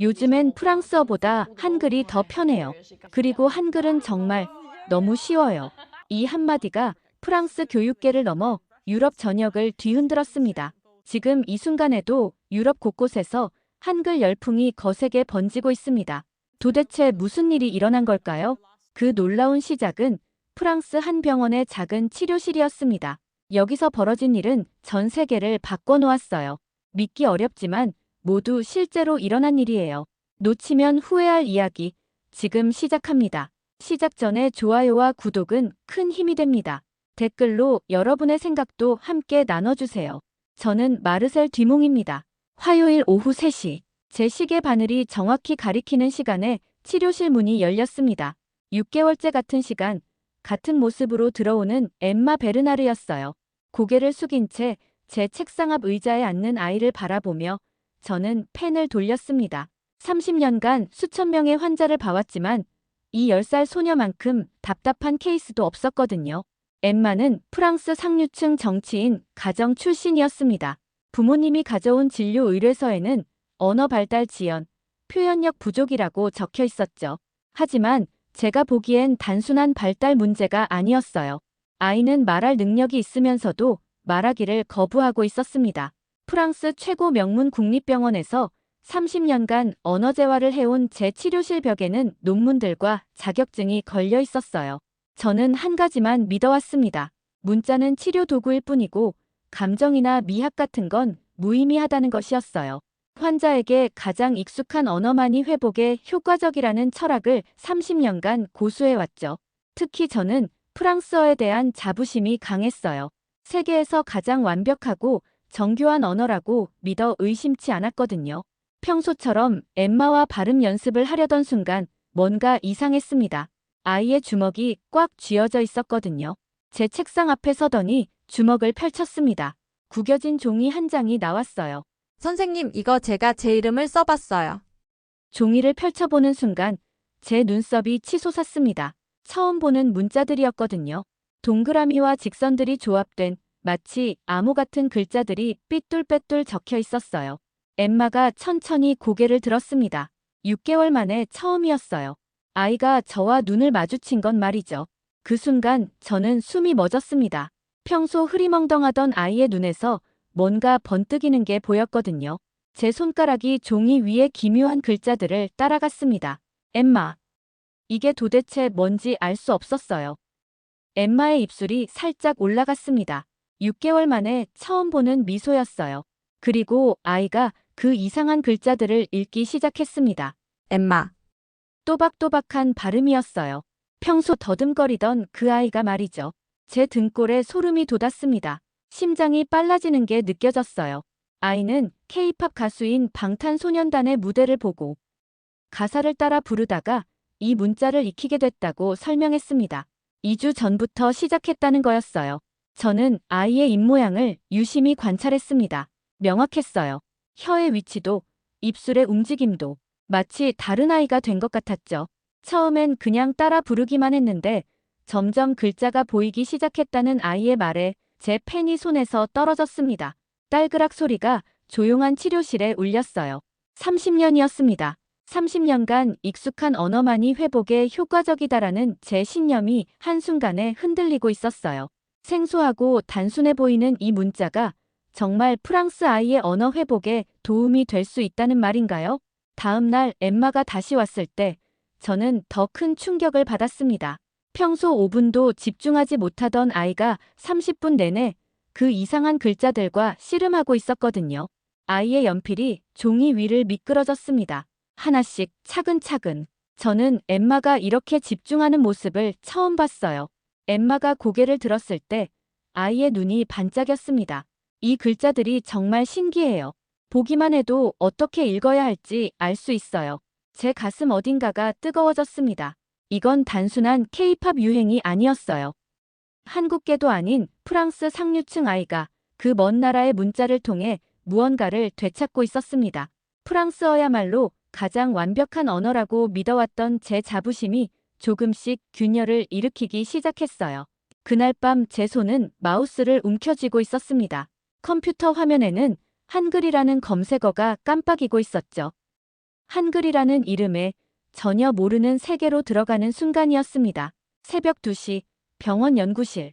요즘엔 프랑스어보다 한글이 더 편해요. 그리고 한글은 정말 너무 쉬워요. 이 한마디가 프랑스 교육계를 넘어 유럽 전역을 뒤흔들었습니다. 지금 이 순간에도 유럽 곳곳에서 한글 열풍이 거세게 번지고 있습니다. 도대체 무슨 일이 일어난 걸까요? 그 놀라운 시작은 프랑스 한 병원의 작은 치료실이었습니다. 여기서 벌어진 일은 전 세계를 바꿔놓았어요. 믿기 어렵지만 모두 실제로 일어난 일이에요. 놓치면 후회할 이야기 지금 시작합니다. 시작 전에 좋아요와 구독은 큰 힘이 됩니다. 댓글로 여러분의 생각도 함께 나눠주세요. 저는 마르셀 뒤몽입니다. 화요일 오후 3시 제 시계 바늘이 정확히 가리키는 시간에 치료실 문이 열렸습니다. 6개월째 같은 시간 같은 모습으로 들어오는 엠마 베르나르였어요. 고개를 숙인 채 제 책상 앞 의자에 앉는 아이를 바라보며 저는 펜을 돌렸습니다. 30년간 수천 명의 환자를 봐왔지만 이 10살 소녀만큼 답답한 케이스도 없었거든요. 엠마는 프랑스 상류층 정치인 가정 출신이었습니다. 부모님이 가져온 진료 의뢰서에는 언어 발달 지연, 표현력 부족이라고 적혀 있었죠. 하지만 제가 보기엔 단순한 발달 문제가 아니었어요. 아이는 말할 능력이 있으면서도 말하기를 거부하고 있었습니다. 프랑스 최고 명문 국립병원에서 30년간 언어 재활을 해온 제 치료실 벽에는 논문들과 자격증이 걸려 있었어요. 저는 한 가지만 믿어왔습니다. 문자는 치료 도구일 뿐이고 감정이나 미학 같은 건 무의미하다는 것이었어요. 환자에게 가장 익숙한 언어만이 회복에 효과적이라는 철학을 30년간 고수해왔죠. 특히 저는 프랑스어에 대한 자부심이 강했어요. 세계에서 가장 완벽하고 정교한 언어라고 믿어 의심치 않았거든요. 평소처럼 엠마와 발음 연습을 하려던 순간 뭔가 이상했습니다. 아이의 주먹이 꽉 쥐어져 있었거든요. 제 책상 앞에 서더니 주먹을 펼쳤습니다. 구겨진 종이 한 장이 나왔어요. 선생님, 이거 제가 제 이름을 써봤어요. 종이를 펼쳐보는 순간 제 눈썹이 치솟았습니다. 처음 보는 문자들이었거든요. 동그라미와 직선들이 조합된 마치 암호 같은 글자들이 삐뚤빼뚤 적혀 있었어요. 엠마가 천천히 고개를 들었습니다. 6개월 만에 처음이었어요. 아이가 저와 눈을 마주친 건 말이죠. 그 순간 저는 숨이 멎었습니다. 평소 흐리멍덩하던 아이의 눈에서 뭔가 번뜩이는 게 보였거든요. 제 손가락이 종이 위에 기묘한 글자들을 따라갔습니다. 엠마. 이게 도대체 뭔지 알 수 없었어요. 엠마의 입술이 살짝 올라갔습니다. 6개월 만에 처음 보는 미소였어요. 그리고 아이가 그 이상한 글자들을 읽기 시작했습니다. 엠마. 또박또박한 발음이었어요. 평소 더듬거리던 그 아이가 말이죠. 제 등골에 소름이 돋았습니다. 심장이 빨라지는 게 느껴졌어요. 아이는 케이팝 가수인 방탄소년단의 무대를 보고 가사를 따라 부르다가 이 문자를 익히게 됐다고 설명했습니다. 2주 전부터 시작했다는 거였어요. 저는 아이의 입모양을 유심히 관찰했습니다. 명확했어요. 혀의 위치도 입술의 움직임도 마치 다른 아이가 된 것 같았죠. 처음엔 그냥 따라 부르기만 했는데 점점 글자가 보이기 시작했다는 아이의 말에 제 펜이 손에서 떨어졌습니다. 딸그락 소리가 조용한 치료실에 울렸어요. 30년이었습니다. 30년간 익숙한 언어만이 회복에 효과적이다라는 제 신념이 한순간에 흔들리고 있었어요. 생소하고 단순해 보이는 이 문자가 정말 프랑스 아이의 언어 회복에 도움이 될 수 있다는 말인가요? 다음 날 엠마가 다시 왔을 때 저는 더 큰 충격을 받았습니다. 평소 5분도 집중하지 못하던 아이가 30분 내내 그 이상한 글자들과 씨름하고 있었거든요. 아이의 연필이 종이 위를 미끄러졌습니다. 하나씩 차근차근. 저는 엠마가 이렇게 집중하는 모습을 처음 봤어요. 엠마가 고개를 들었을 때 아이의 눈이 반짝였습니다. 이 글자들이 정말 신기해요. 보기만 해도 어떻게 읽어야 할지 알 수 있어요. 제 가슴 어딘가가 뜨거워졌습니다. 이건 단순한 케이팝 유행이 아니었어요. 한국계도 아닌 프랑스 상류층 아이가 그 먼 나라의 문자를 통해 무언가를 되찾고 있었습니다. 프랑스어야말로 가장 완벽한 언어라고 믿어왔던 제 자부심이 조금씩 균열을 일으키기 시작했어요. 그날 밤 제 손은 마우스를 움켜쥐고 있었습니다. 컴퓨터 화면에는 한글이라는 검색어가 깜빡이고 있었죠. 한글이라는 이름에 전혀 모르는 세계로 들어가는 순간이었습니다. 새벽 2시 병원 연구실.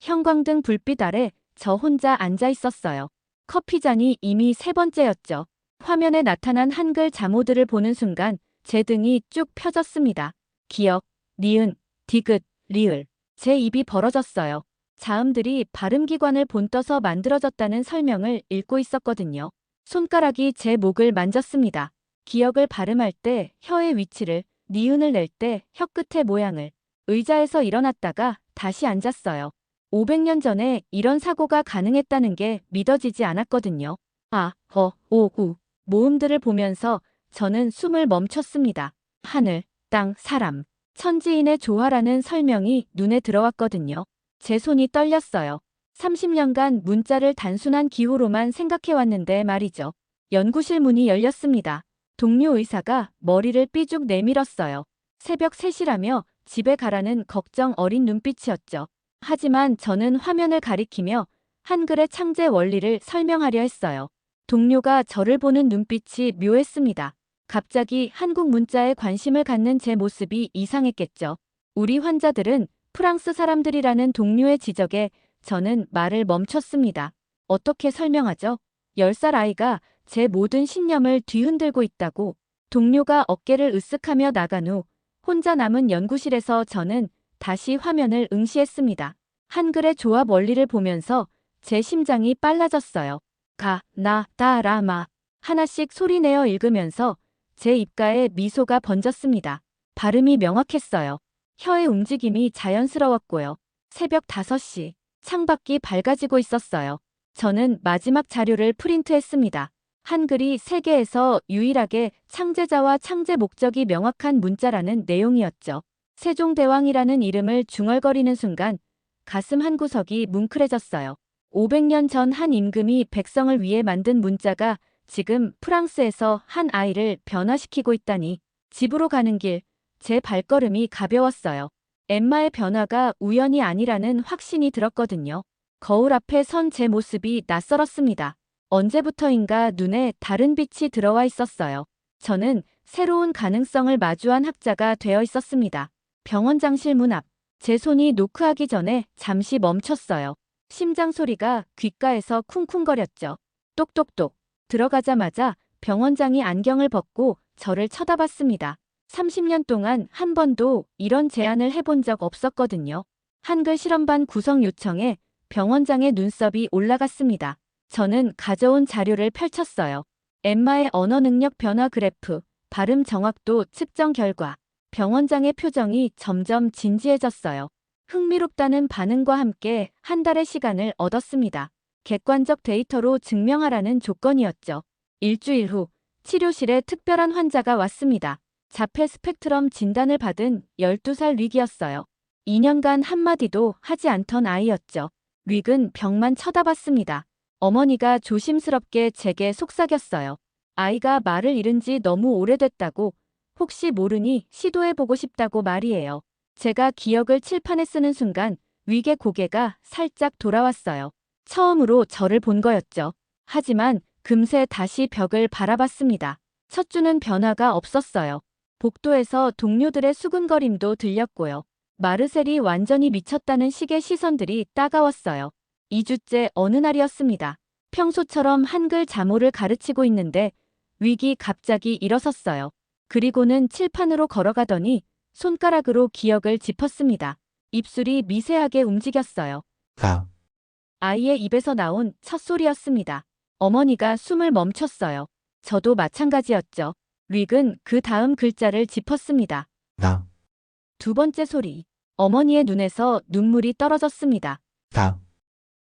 형광등 불빛 아래 저 혼자 앉아 있었어요. 커피잔이 이미 세 번째였죠. 화면에 나타난 한글 자모들을 보는 순간 제 등이 쭉 펴졌습니다. 기억, 니은, 디귿, 리을. 제 입이 벌어졌어요. 자음들이 발음기관을 본떠서 만들어졌다는 설명을 읽고 있었거든요. 손가락이 제 목을 만졌습니다. 기억을 발음할 때 혀의 위치를, 니은을 낼 때 혀끝의 모양을, 의자에서 일어났다가 다시 앉았어요. 500년 전에 이런 사고가 가능했다는 게 믿어지지 않았거든요. 아, 어, 오, 우. 모음들을 보면서 저는 숨을 멈췄습니다. 하늘, 땅, 사람. 천지인의 조화라는 설명이 눈에 들어왔거든요. 제 손이 떨렸어요. 30년간 문자를 단순한 기호로만 생각해왔는데 말이죠. 연구실 문이 열렸습니다. 동료 의사가 머리를 삐죽 내밀었어요. 새벽 3시라며 집에 가라는 걱정 어린 눈빛이었죠. 하지만 저는 화면을 가리키며 한글의 창제 원리를 설명하려 했어요. 동료가 저를 보는 눈빛이 묘했습니다. 갑자기 한국 문자에 관심을 갖는 제 모습이 이상했겠죠. 우리 환자들은 프랑스 사람들이라는 동료의 지적에 저는 말을 멈췄습니다. 어떻게 설명하죠? 10살 아이가 제 모든 신념을 뒤흔들고 있다고 동료가 어깨를 으쓱하며 나간 후 혼자 남은 연구실에서 저는 다시 화면을 응시했습니다. 한글의 조합 원리를 보면서 제 심장이 빨라졌어요. 가, 나, 다, 라, 마. 하나씩 소리내어 읽으면서 제 입가에 미소가 번졌습니다. 발음이 명확했어요. 혀의 움직임이 자연스러웠고요. 새벽 5시, 창밖이 밝아지고 있었어요. 저는 마지막 자료를 프린트했습니다. 한글이 세계에서 유일하게 창제자와 창제 목적이 명확한 문자라는 내용이었죠. 세종대왕이라는 이름을 중얼거리는 순간 가슴 한 구석이 뭉클해졌어요. 500년 전 한 임금이 백성을 위해 만든 문자가 지금 프랑스에서 한 아이를 변화시키고 있다니 집으로 가는 길, 제 발걸음이 가벼웠어요. 엠마의 변화가 우연이 아니라는 확신이 들었거든요. 거울 앞에 선 제 모습이 낯설었습니다. 언제부터인가 눈에 다른 빛이 들어와 있었어요. 저는 새로운 가능성을 마주한 학자가 되어 있었습니다. 병원 장실 문 앞. 제 손이 노크하기 전에 잠시 멈췄어요. 심장 소리가 귓가에서 쿵쿵거렸죠. 똑똑똑. 들어가자마자 병원장이 안경을 벗고 저를 쳐다봤습니다. 30년 동안 한 번도 이런 제안을 해본 적 없었거든요. 한글 실험반 구성 요청에 병원장의 눈썹이 올라갔습니다. 저는 가져온 자료를 펼쳤어요. 엠마의 언어 능력 변화 그래프, 발음 정확도 측정 결과. 병원장의 표정이 점점 진지해졌어요. 흥미롭다는 반응과 함께 한 달의 시간을 얻었습니다. 객관적 데이터로 증명하라는 조건이었죠. 일주일 후 치료실에 특별한 환자가 왔습니다. 자폐 스펙트럼 진단을 받은 12살 릭이었어요. 2년간 한마디도 하지 않던 아이였죠. 릭은 벽만 쳐다봤습니다. 어머니가 조심스럽게 제게 속삭였어요. 아이가 말을 잃은 지 너무 오래됐다고 혹시 모르니 시도해보고 싶다고 말이에요. 제가 기억을 칠판에 쓰는 순간 윅의 고개가 살짝 돌아왔어요. 처음으로 저를 본 거였죠. 하지만 금세 다시 벽을 바라봤습니다. 첫 주는 변화가 없었어요. 복도에서 동료들의 수근거림도 들렸고요. 마르셀이 완전히 미쳤다는 식의 시선들이 따가웠어요. 2주째 어느 날이었습니다. 평소처럼 한글 자모를 가르치고 있는데 윅이 갑자기 일어섰어요. 그리고는 칠판으로 걸어가더니 손가락으로 기억을 짚었습니다. 입술이 미세하게 움직였어요. 가, 아이의 입에서 나온 첫 소리였습니다. 어머니가 숨을 멈췄어요. 저도 마찬가지였죠. 릭은 그 다음 글자를 짚었습니다. 나, 두 번째 소리. 어머니의 눈에서 눈물이 떨어졌습니다. 가,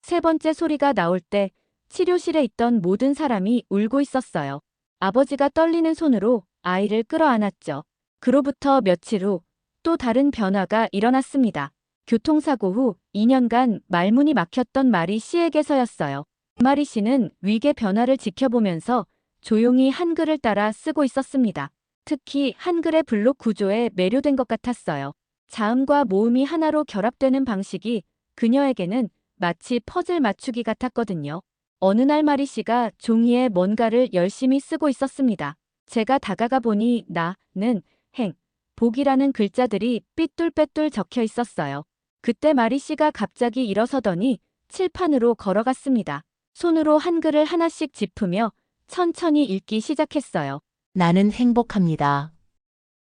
세 번째 소리가 나올 때 치료실에 있던 모든 사람이 울고 있었어요. 아버지가 떨리는 손으로 아이를 끌어안았죠. 그로부터 며칠 후 또 다른 변화가 일어났습니다. 교통사고 후 2년간 말문이 막혔던 마리 씨에게서였어요. 마리 씨는 위계 변화를 지켜보면서 조용히 한글을 따라 쓰고 있었습니다. 특히 한글의 블록 구조에 매료된 것 같았어요. 자음과 모음이 하나로 결합되는 방식이 그녀에게는 마치 퍼즐 맞추기 같았거든요. 어느 날 마리 씨가 종이에 뭔가를 열심히 쓰고 있었습니다. 제가 다가가 보니 나는 행, 복이라는 글자들이 삐뚤빼뚤 적혀 있었어요. 그때 마리 씨가 갑자기 일어서더니 칠판으로 걸어갔습니다. 손으로 한글을 하나씩 짚으며 천천히 읽기 시작했어요. 나는 행복합니다.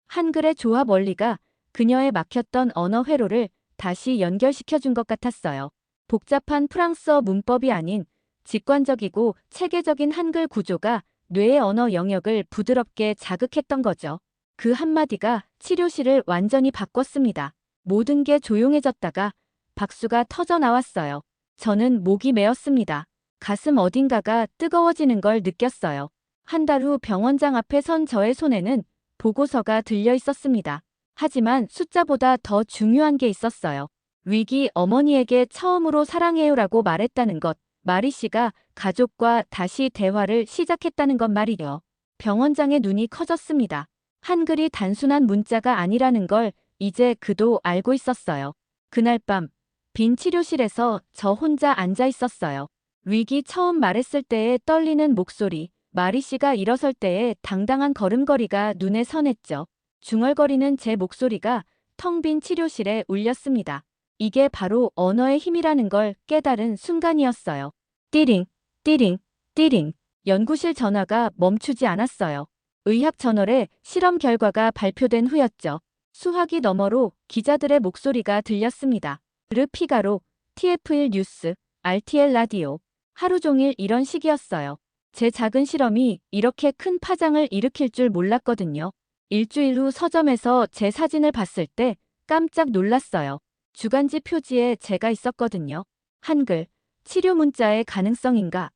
한글의 조합 원리가 그녀의 막혔던 언어 회로를 다시 연결시켜 준 것 같았어요. 복잡한 프랑스어 문법이 아닌 직관적이고 체계적인 한글 구조가 뇌의 언어 영역을 부드럽게 자극했던 거죠. 그 한마디가 치료실을 완전히 바꿨습니다. 모든 게 조용해졌다가 박수가 터져 나왔어요. 저는 목이 메었습니다. 가슴 어딘가가 뜨거워지는 걸 느꼈어요. 한 달 후 병원장 앞에 선 저의 손에는 보고서가 들려 있었습니다. 하지만 숫자보다 더 중요한 게 있었어요. 위기 어머니에게 처음으로 사랑해요라고 말했다는 것. 마리 씨가 가족과 다시 대화를 시작했다는 것 말이요. 병원장의 눈이 커졌습니다. 한글이 단순한 문자가 아니라는 걸 이제 그도 알고 있었어요. 그날 밤, 빈 치료실에서 저 혼자 앉아 있었어요. 위기 처음 말했을 때의 떨리는 목소리, 마리 씨가 일어설 때의 당당한 걸음걸이가 눈에 선했죠. 중얼거리는 제 목소리가 텅 빈 치료실에 울렸습니다. 이게 바로 언어의 힘이라는 걸 깨달은 순간이었어요. 띠링, 띠링, 띠링. 연구실 전화가 멈추지 않았어요. 의학 저널에 실험 결과가 발표된 후였죠. 수화기 너머로 기자들의 목소리가 들렸습니다. 르 피가로, TF1 뉴스, RTL 라디오. 하루 종일 이런 식이었어요. 제 작은 실험이 이렇게 큰 파장을 일으킬 줄 몰랐거든요. 일주일 후 서점에서 제 사진을 봤을 때 깜짝 놀랐어요. 주간지 표지에 제가 있었거든요. 한글, 치료 문자의 가능성인가?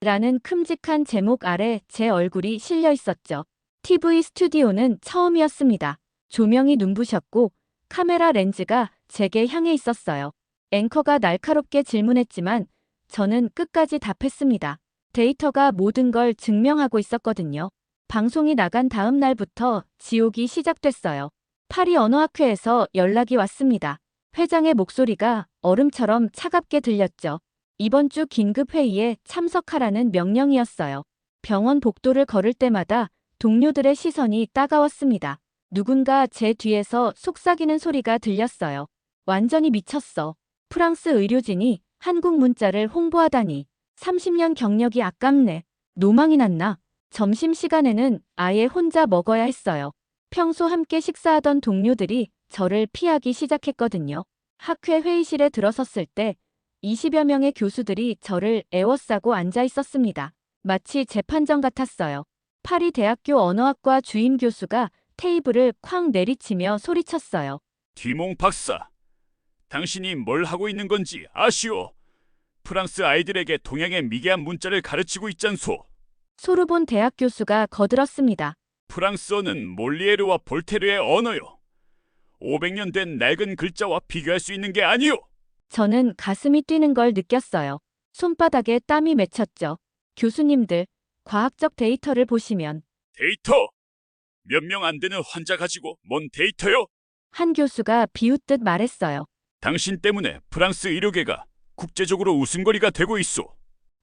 라는 큼직한 제목 아래 제 얼굴이 실려 있었죠. TV 스튜디오는 처음이었습니다. 조명이 눈부셨고 카메라 렌즈가 제게 향해 있었어요. 앵커가 날카롭게 질문했지만 저는 끝까지 답했습니다. 데이터가 모든 걸 증명하고 있었거든요. 방송이 나간 다음 날부터 지옥이 시작됐어요. 파리 언어학회에서 연락이 왔습니다. 회장의 목소리가 얼음처럼 차갑게 들렸죠. 이번 주 긴급 회의에 참석하라는 명령이었어요. 병원 복도를 걸을 때마다 동료들의 시선이 따가웠습니다. 누군가 제 뒤에서 속삭이는 소리가 들렸어요. 완전히 미쳤어. 프랑스 의료진이 한국 문자를 홍보하다니. 30년 경력이 아깝네. 노망이 났나? 점심시간에는 아예 혼자 먹어야 했어요. 평소 함께 식사하던 동료들이 저를 피하기 시작했거든요. 학회 회의실에 들어섰을 때 20여 명의 교수들이 저를 애워싸고 앉아 있었습니다. 마치 재판정 같았어요. 파리 대학교 언어학과 주임 교수가 테이블을 쾅 내리치며 소리쳤어요. 디몽 박사, 당신이 뭘 하고 있는 건지 아시오? 프랑스 아이들에게 동양의 미개한 문자를 가르치고 있잖소. 소르본 대학 교수가 거들었습니다. 프랑스어는 몰리에르와 볼테르의 언어요. 500년 된 낡은 글자와 비교할 수 있는 게 아니오. 저는 가슴이 뛰는 걸 느꼈어요. 손바닥에 땀이 맺혔죠. 교수님들, 과학적 데이터를 보시면 데이터! 몇 명 안 되는 환자 가지고 뭔 데이터요? 한 교수가 비웃듯 말했어요. 당신 때문에 프랑스 의료계가 국제적으로 웃음거리가 되고 있소.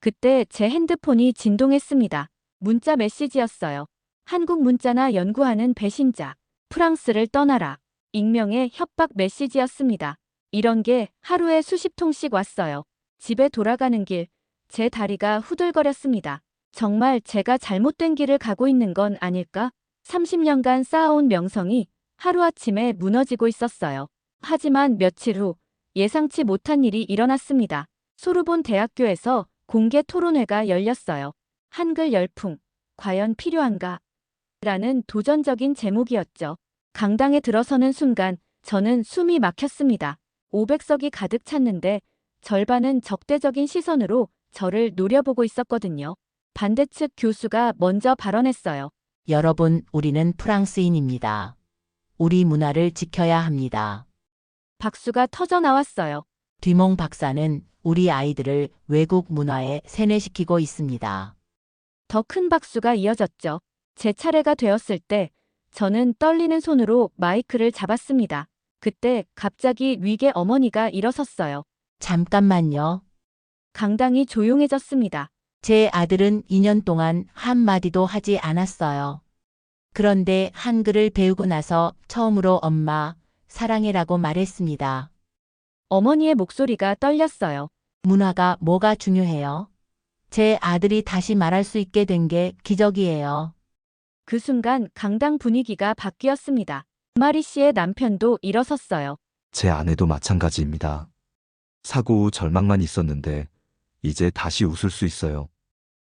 그때 제 핸드폰이 진동했습니다. 문자 메시지였어요. 한국 문자나 연구하는 배신자. 프랑스를 떠나라. 익명의 협박 메시지였습니다. 이런 게 하루에 수십 통씩 왔어요. 집에 돌아가는 길, 제 다리가 후들거렸습니다. 정말 제가 잘못된 길을 가고 있는 건 아닐까? 30년간 쌓아온 명성이 하루아침에 무너지고 있었어요. 하지만 며칠 후 예상치 못한 일이 일어났습니다. 소르본 대학교에서 공개 토론회가 열렸어요. 한글 열풍, 과연 필요한가? 라는 도전적인 제목이었죠. 강당에 들어서는 순간 저는 숨이 막혔습니다. 500석이 가득 찼는데 절반은 적대적인 시선으로 저를 노려보고 있었거든요. 반대측 교수가 먼저 발언했어요. 여러분, 우리는 프랑스인입니다. 우리 문화를 지켜야 합니다. 박수가 터져 나왔어요. 뒤몽 박사는 우리 아이들을 외국 문화에 세뇌시키고 있습니다. 더 큰 박수가 이어졌죠. 제 차례가 되었을 때 저는 떨리는 손으로 마이크를 잡았습니다. 그때 갑자기 위계 어머니가 일어섰어요. 잠깐만요. 강당이 조용해졌습니다. 제 아들은 2년 동안 한마디도 하지 않았어요. 그런데 한글을 배우고 나서 처음으로 엄마, 사랑해라고 말했습니다. 어머니의 목소리가 떨렸어요. 문화가 뭐가 중요해요? 제 아들이 다시 말할 수 있게 된 게 기적이에요. 그 순간 강당 분위기가 바뀌었습니다. 마리 씨의 남편도 일어섰어요. 제 아내도 마찬가지입니다. 사고 후 절망만 있었는데 이제 다시 웃을 수 있어요.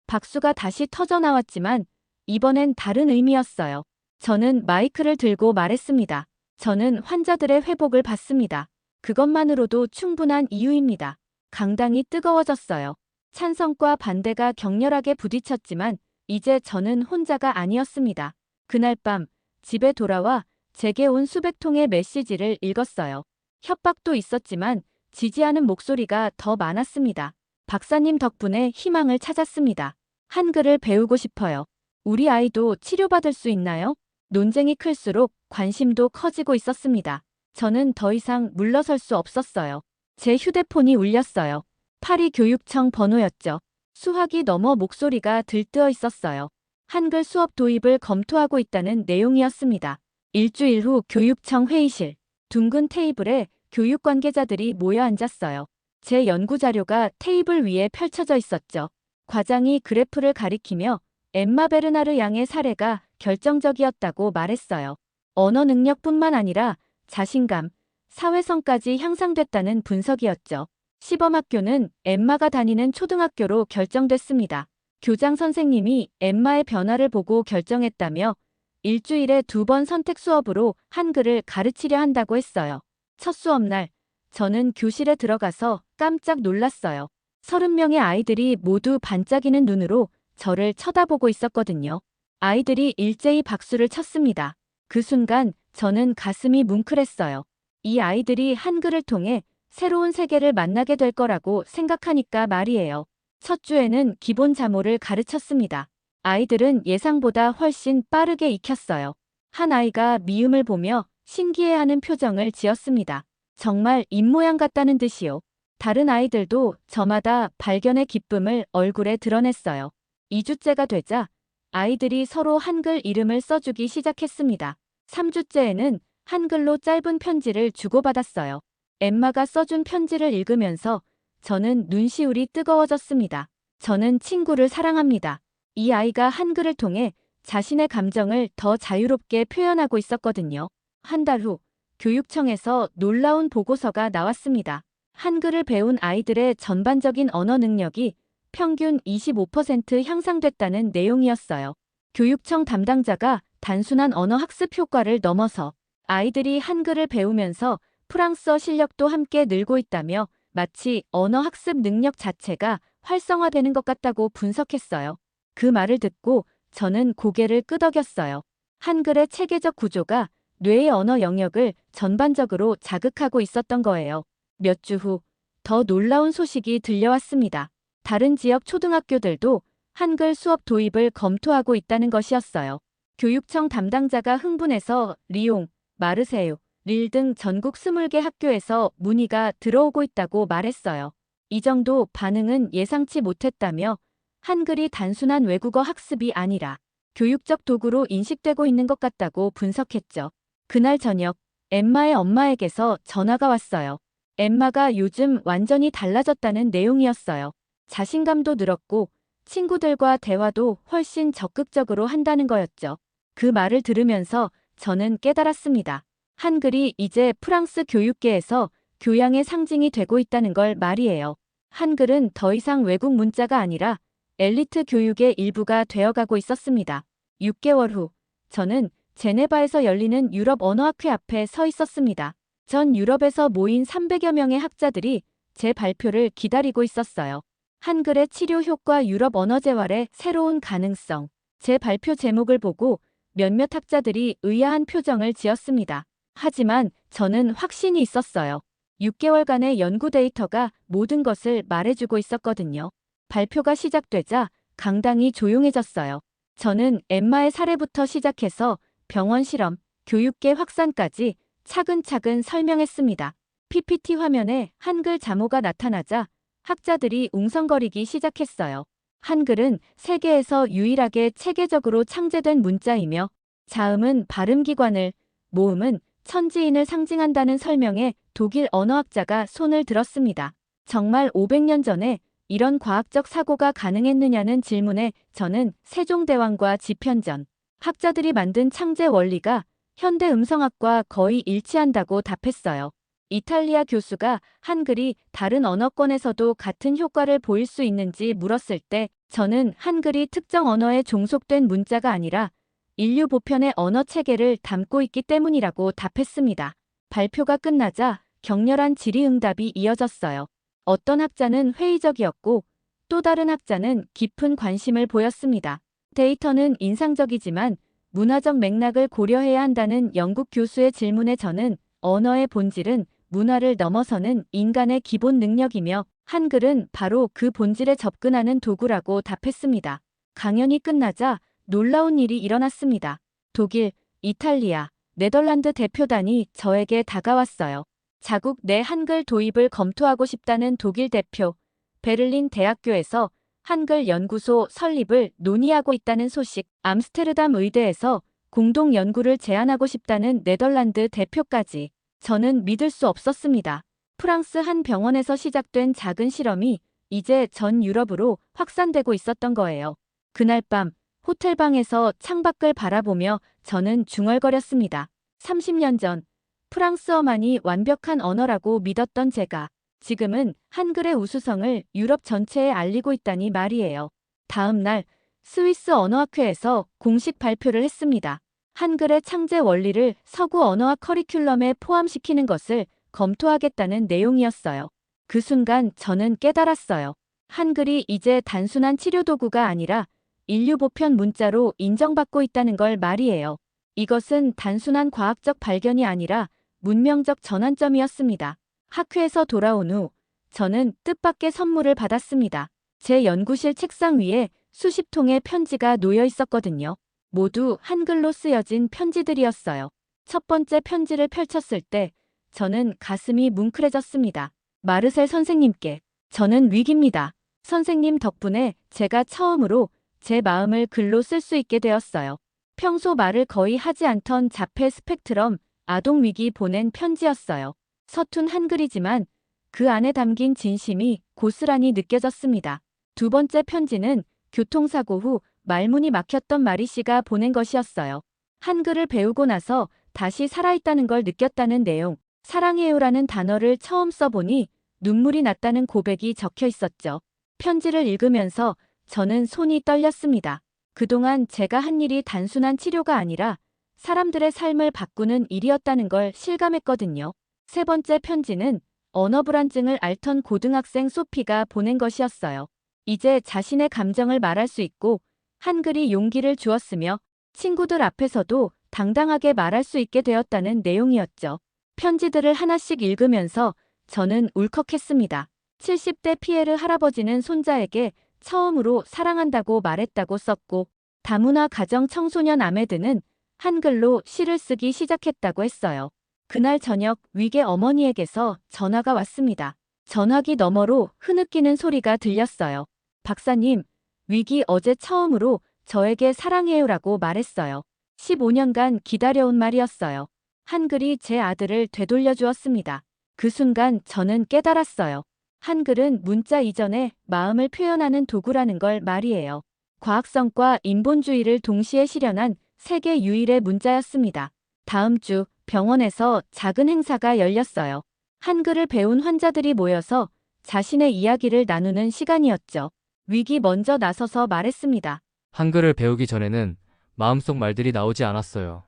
박수가 다시 터져 나왔지만 이번엔 다른 의미였어요. 저는 마이크를 들고 말했습니다. 저는 환자들의 회복을 봤습니다. 그것만으로도 충분한 이유입니다. 강당이 뜨거워졌어요. 찬성과 반대가 격렬하게 부딪혔지만 이제 저는 혼자가 아니었습니다. 그날 밤 집에 돌아와 제게 온 수백 통의 메시지를 읽었어요. 협박도 있었지만 지지하는 목소리가 더 많았습니다. 박사님 덕분에 희망을 찾았습니다. 한글을 배우고 싶어요. 우리 아이도 치료받을 수 있나요? 논쟁이 클수록 관심도 커지고 있었습니다. 저는 더 이상 물러설 수 없었어요. 제 휴대폰이 울렸어요. 파리 교육청 번호였죠. 수학이 넘어 목소리가 들뜨어 있었어요. 한글 수업 도입을 검토하고 있다는 내용이었습니다. 일주일 후 교육청 회의실. 둥근 테이블에 교육 관계자들이 모여 앉았어요. 제 연구 자료가 테이블 위에 펼쳐져 있었죠. 과장이 그래프를 가리키며 엠마 베르나르 양의 사례가 결정적이었다고 말했어요. 언어 능력뿐만 아니라 자신감, 사회성까지 향상됐다는 분석이었죠. 시범학교는 엠마가 다니는 초등학교로 결정됐습니다. 교장 선생님이 엠마의 변화를 보고 결정했다며 일주일에 두 번 선택 수업으로 한글을 가르치려 한다고 했어요. 첫 수업날, 저는 교실에 들어가서 깜짝 놀랐어요. 서른 명의 아이들이 모두 반짝이는 눈으로 저를 쳐다보고 있었거든요. 아이들이 일제히 박수를 쳤습니다. 그 순간 저는 가슴이 뭉클했어요. 이 아이들이 한글을 통해 새로운 세계를 만나게 될 거라고 생각하니까 말이에요. 첫 주에는 기본 자모를 가르쳤습니다. 아이들은 예상보다 훨씬 빠르게 익혔어요. 한 아이가 미음을 보며 신기해하는 표정을 지었습니다. 정말 입모양 같다는 듯이요. 다른 아이들도 저마다 발견의 기쁨을 얼굴에 드러냈어요. 2주째가 되자 아이들이 서로 한글 이름을 써주기 시작했습니다. 3주째에는 한글로 짧은 편지를 주고받았어요. 엠마가 써준 편지를 읽으면서 저는 눈시울이 뜨거워졌습니다. 저는 친구를 사랑합니다. 이 아이가 한글을 통해 자신의 감정을 더 자유롭게 표현하고 있었거든요. 한 달 후 교육청에서 놀라운 보고서가 나왔습니다. 한글을 배운 아이들의 전반적인 언어 능력이 평균 25% 향상됐다는 내용이었어요. 교육청 담당자가 단순한 언어 학습 효과를 넘어서 아이들이 한글을 배우면서 프랑스어 실력도 함께 늘고 있다며 마치 언어 학습 능력 자체가 활성화되는 것 같다고 분석했어요. 그 말을 듣고 저는 고개를 끄덕였어요. 한글의 체계적 구조가 뇌의 언어 영역을 전반적으로 자극하고 있었던 거예요. 몇 주 후 더 놀라운 소식이 들려왔습니다. 다른 지역 초등학교들도 한글 수업 도입을 검토하고 있다는 것이었어요. 교육청 담당자가 흥분해서 리옹, 마르세유, 릴 등 전국 20개 학교에서 문의가 들어오고 있다고 말했어요. 이 정도 반응은 예상치 못했다며 한글이 단순한 외국어 학습이 아니라 교육적 도구로 인식되고 있는 것 같다고 분석했죠. 그날 저녁 엠마의 엄마에게서 전화가 왔어요. 엠마가 요즘 완전히 달라졌다는 내용이었어요. 자신감도 늘었고 친구들과 대화도 훨씬 적극적으로 한다는 거였죠. 그 말을 들으면서 저는 깨달았습니다. 한글이 이제 프랑스 교육계에서 교양의 상징이 되고 있다는 걸 말이에요. 한글은 더 이상 외국 문자가 아니라 엘리트 교육의 일부가 되어가고 있었습니다. 6개월 후, 저는 제네바에서 열리는 유럽 언어학회 앞에 서 있었습니다. 전 유럽에서 모인 300여 명의 학자들이 제 발표를 기다리고 있었어요. 한글의 치료 효과 유럽 언어 재활의 새로운 가능성. 제 발표 제목을 보고 몇몇 학자들이 의아한 표정을 지었습니다. 하지만 저는 확신이 있었어요. 6개월간의 연구 데이터가 모든 것을 말해주고 있었거든요. 발표가 시작되자 강당이 조용해졌어요. 저는 엠마의 사례부터 시작해서 병원 실험, 교육계 확산까지 차근차근 설명했습니다. PPT 화면에 한글 자모가 나타나자 학자들이 웅성거리기 시작했어요. 한글은 세계에서 유일하게 체계적으로 창제된 문자이며 자음은 발음기관을, 모음은 천지인을 상징한다는 설명에 독일 언어학자가 손을 들었습니다. 정말 500년 전에 이런 과학적 사고가 가능했느냐는 질문에 저는 세종대왕과 지편전, 학자들이 만든 창제 원리가 현대 음성학과 거의 일치한다고 답했어요. 이탈리아 교수가 한글이 다른 언어권에서도 같은 효과를 보일 수 있는지 물었을 때 저는 한글이 특정 언어에 종속된 문자가 아니라 인류 보편의 언어 체계를 담고 있기 때문이라고 답했습니다. 발표가 끝나자 격렬한 질의응답이 이어졌어요. 어떤 학자는 회의적이었고 또 다른 학자는 깊은 관심을 보였습니다. 데이터는 인상적이지만 문화적 맥락을 고려해야 한다는 영국 교수의 질문에 저는 언어의 본질은 문화를 넘어서는 인간의 기본 능력이며 한글은 바로 그 본질에 접근하는 도구라고 답했습니다. 강연이 끝나자 놀라운 일이 일어났습니다. 독일, 이탈리아, 네덜란드 대표단이 저에게 다가왔어요. 자국 내 한글 도입을 검토하고 싶다는 독일 대표, 베를린 대학교에서 한글 연구소 설립을 논의하고 있다는 소식, 암스테르담 의대에서 공동 연구를 제안하고 싶다는 네덜란드 대표까지 저는 믿을 수 없었습니다. 프랑스 한 병원에서 시작된 작은 실험이 이제 전 유럽으로 확산되고 있었던 거예요. 그날 밤 호텔 방에서 창밖을 바라보며 저는 중얼거렸습니다. 30년 전 프랑스어만이 완벽한 언어라고 믿었던 제가 지금은 한글의 우수성을 유럽 전체에 알리고 있다니 말이에요. 다음 날 스위스 언어학회에서 공식 발표를 했습니다. 한글의 창제 원리를 서구 언어학 커리큘럼에 포함시키는 것을 검토하겠다는 내용이었어요. 그 순간 저는 깨달았어요. 한글이 이제 단순한 치료 도구가 아니라 인류 보편 문자로 인정받고 있다는 걸 말이에요. 이것은 단순한 과학적 발견이 아니라 문명적 전환점이었습니다. 학회에서 돌아온 후 저는 뜻밖의 선물을 받았습니다. 제 연구실 책상 위에 수십 통의 편지가 놓여 있었거든요. 모두 한글로 쓰여진 편지들이었어요. 첫 번째 편지를 펼쳤을 때 저는 가슴이 뭉클해졌습니다. 마르셀 선생님께 저는 위기입니다. 선생님 덕분에 제가 처음으로 제 마음을 글로 쓸 수 있게 되었어요. 평소 말을 거의 하지 않던 자폐 스펙트럼 아동 위기 보낸 편지였어요. 서툰 한글이지만 그 안에 담긴 진심이 고스란히 느껴졌습니다. 두 번째 편지는 교통사고 후 말문이 막혔던 마리 씨가 보낸 것이었어요. 한글을 배우고 나서 다시 살아있다는 걸 느꼈다는 내용, 사랑해요라는 단어를 처음 써보니 눈물이 났다는 고백이 적혀 있었죠. 편지를 읽으면서 저는 손이 떨렸습니다. 그동안 제가 한 일이 단순한 치료가 아니라 사람들의 삶을 바꾸는 일이었다는 걸 실감했거든요. 세 번째 편지는 언어 불안증을 앓던 고등학생 소피가 보낸 것이었어요. 이제 자신의 감정을 말할 수 있고 한글이 용기를 주었으며 친구들 앞에서도 당당하게 말할 수 있게 되었다는 내용이었죠. 편지들을 하나씩 읽으면서 저는 울컥했습니다. 70대 피에르 할아버지는 손자에게 처음으로 사랑한다고 말했다고 썼고 다문화 가정 청소년 아메드는 한글로 시를 쓰기 시작했다고 했어요. 그날 저녁 위계 어머니에게서 전화가 왔습니다. 전화기 너머로 흐느끼는 소리가 들렸어요. 박사님, 위기 어제 처음으로 저에게 사랑해요라고 말했어요. 15년간 기다려온 말이었어요. 한글이 제 아들을 되돌려 주었습니다. 그 순간 저는 깨달았어요. 한글은 문자 이전에 마음을 표현하는 도구라는 걸 말이에요. 과학성과 인본주의를 동시에 실현한 세계 유일의 문자였습니다. 다음 주 병원에서 작은 행사가 열렸어요. 한글을 배운 환자들이 모여서 자신의 이야기를 나누는 시간이었죠. 위기 먼저 나서서 말했습니다. 한글을 배우기 전에는 마음속 말들이 나오지 않았어요.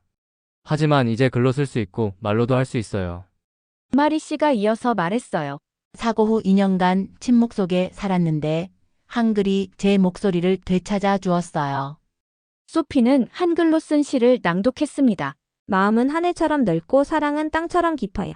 하지만 이제 글로 쓸 수 있고 말로도 할 수 있어요. 마리 씨가 이어서 말했어요. 사고 후 2년간 침묵 속에 살았는데 한글이 제 목소리를 되찾아 주었어요. 소피는 한글로 쓴 시를 낭독했습니다. 마음은 하늘처럼 넓고 사랑은 땅처럼 깊어요.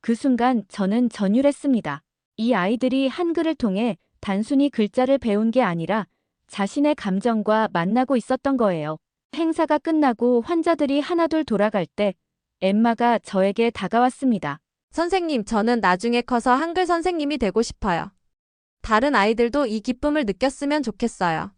그 순간 저는 전율했습니다. 이 아이들이 한글을 통해 단순히 글자를 배운 게 아니라 자신의 감정과 만나고 있었던 거예요. 행사가 끝나고 환자들이 하나둘 돌아갈 때 엠마가 저에게 다가왔습니다. 선생님, 저는 나중에 커서 한글 선생님이 되고 싶어요. 다른 아이들도 이 기쁨을 느꼈으면 좋겠어요.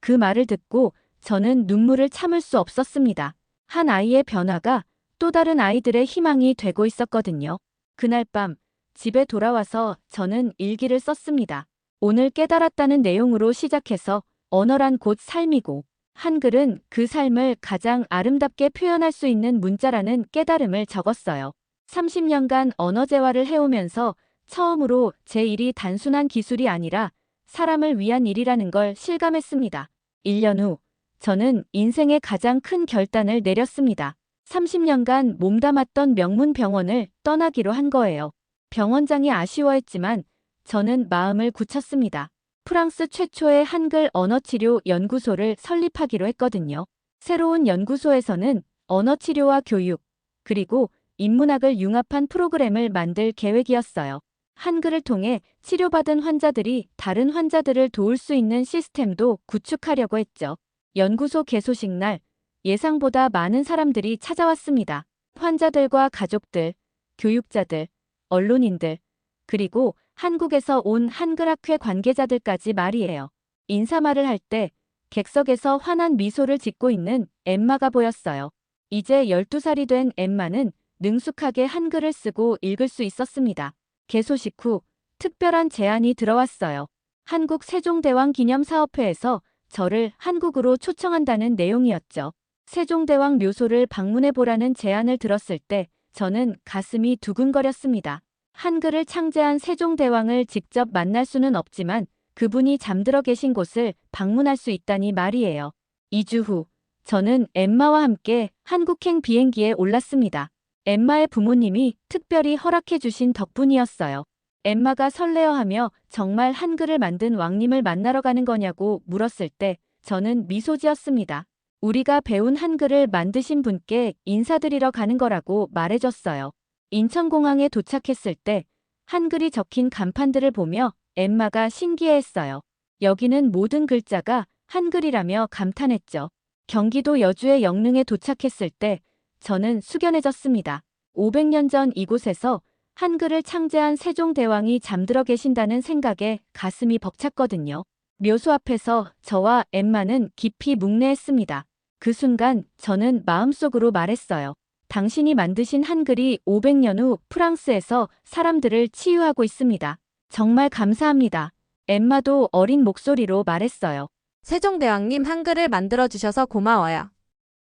그 말을 듣고 저는 눈물을 참을 수 없었습니다. 한 아이의 변화가 또 다른 아이들의 희망이 되고 있었거든요. 그날 밤 집에 돌아와서 저는 일기를 썼습니다. 오늘 깨달았다는 내용으로 시작해서 언어란 곧 삶이고 한글은 그 삶을 가장 아름답게 표현할 수 있는 문자라는 깨달음을 적었어요. 30년간 언어 재활을 해오면서 처음으로 제 일이 단순한 기술이 아니라 사람을 위한 일이라는 걸 실감했습니다. 1년 후 저는 인생의 가장 큰 결단을 내렸습니다. 30년간 몸담았던 명문 병원을 떠나기로 한 거예요. 병원장이 아쉬워했지만 저는 마음을 굳혔습니다. 프랑스 최초의 한글 언어치료 연구소를 설립하기로 했거든요. 새로운 연구소에서는 언어치료와 교육, 그리고 인문학을 융합한 프로그램을 만들 계획이었어요. 한글을 통해 치료받은 환자들이 다른 환자들을 도울 수 있는 시스템도 구축하려고 했죠. 연구소 개소식 날 예상보다 많은 사람들이 찾아왔습니다. 환자들과 가족들, 교육자들, 언론인들, 그리고 한국에서 온 한글학회 관계자들까지 말이에요. 인사말을 할 때 객석에서 환한 미소를 짓고 있는 엠마가 보였어요. 이제 12살이 된 엠마는 능숙하게 한글을 쓰고 읽을 수 있었습니다. 개소식 후 특별한 제안이 들어왔어요. 한국 세종대왕 기념사업회에서 저를 한국으로 초청한다는 내용이었죠. 세종대왕 묘소를 방문해 보라는 제안을 들었을 때 저는 가슴이 두근거렸습니다. 한글을 창제한 세종대왕을 직접 만날 수는 없지만 그분이 잠들어 계신 곳을 방문할 수 있다니 말이에요. 2주 후 저는 엠마와 함께 한국행 비행기에 올랐습니다. 엠마의 부모님이 특별히 허락해 주신 덕분이었어요. 엠마가 설레어하며 정말 한글을 만든 왕님을 만나러 가는 거냐고 물었을 때 저는 미소 지었습니다. 우리가 배운 한글을 만드신 분께 인사드리러 가는 거라고 말해줬어요. 인천공항에 도착했을 때 한글이 적힌 간판들을 보며 엠마가 신기해했어요. 여기는 모든 글자가 한글이라며 감탄했죠. 경기도 여주의 영릉에 도착했을 때 저는 숙연해졌습니다. 500년 전 이곳에서 한글을 창제한 세종대왕이 잠들어 계신다는 생각에 가슴이 벅찼거든요. 묘소 앞에서 저와 엠마는 깊이 묵내했습니다. 그 순간 저는 마음속으로 말했어요. 당신이 만드신 한글이 500년 후 프랑스에서 사람들을 치유하고 있습니다. 정말 감사합니다. 엠마도 어린 목소리로 말했어요. 세종대왕님 한글을 만들어주셔서 고마워요.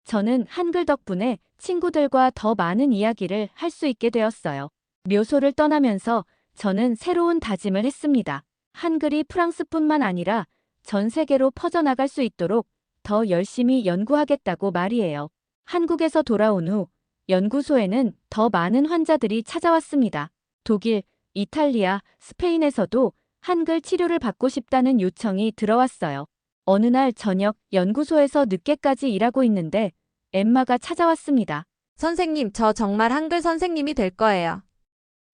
저는 한글 덕분에 친구들과 더 많은 이야기를 할 수 있게 되었어요. 묘소를 떠나면서 저는 새로운 다짐을 했습니다. 한글이 프랑스뿐만 아니라 전 세계로 퍼져나갈 수 있도록 더 열심히 연구하겠다고 말이에요. 한국에서 돌아온 후 연구소에는 더 많은 환자들이 찾아왔습니다. 독일, 이탈리아, 스페인에서도 한글 치료를 받고 싶다는 요청이 들어왔어요. 어느 날 저녁 연구소에서 늦게까지 일하고 있는데 엠마가 찾아왔습니다. 선생님, 저 정말 한글 선생님이 될 거예요.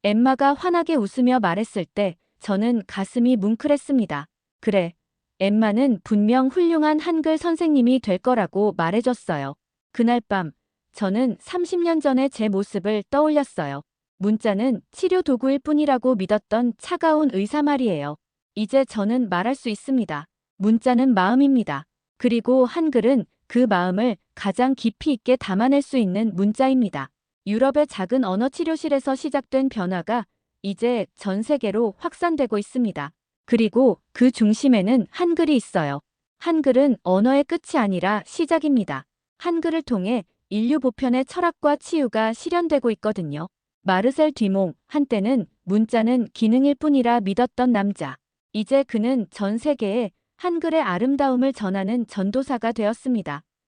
엠마가 환하게 웃으며 말했을 때 저는 가슴이 뭉클했습니다. 그래, 엠마는 분명 훌륭한 한글 선생님이 될 거라고 말해줬어요. 그날 밤, 저는 30년 전의 제 모습을 떠올렸어요. 문자는 치료 도구일 뿐이라고 믿었던 차가운 의사 말이에요. 이제 저는 말할 수 있습니다. 문자는 마음입니다. 그리고 한글은 그 마음을 가장 깊이 있게 담아낼 수 있는 문자입니다. 유럽의 작은 언어 치료실에서 시작된 변화가 이제 전 세계로 확산되고 있습니다. 그리고 그 중심에는 한글이 있어요. 한글은 언어의 끝이 아니라 시작입니다. 한글을 통해 인류 보편의 철학과 치유가 실현되고 있거든요. 마르셀 뒤몽, 한때는 문자는 기능일 뿐이라 믿었던 남자. 이제 그는 전 세계에 한글의 아름다움을 전하는 전도사가 되었습니다.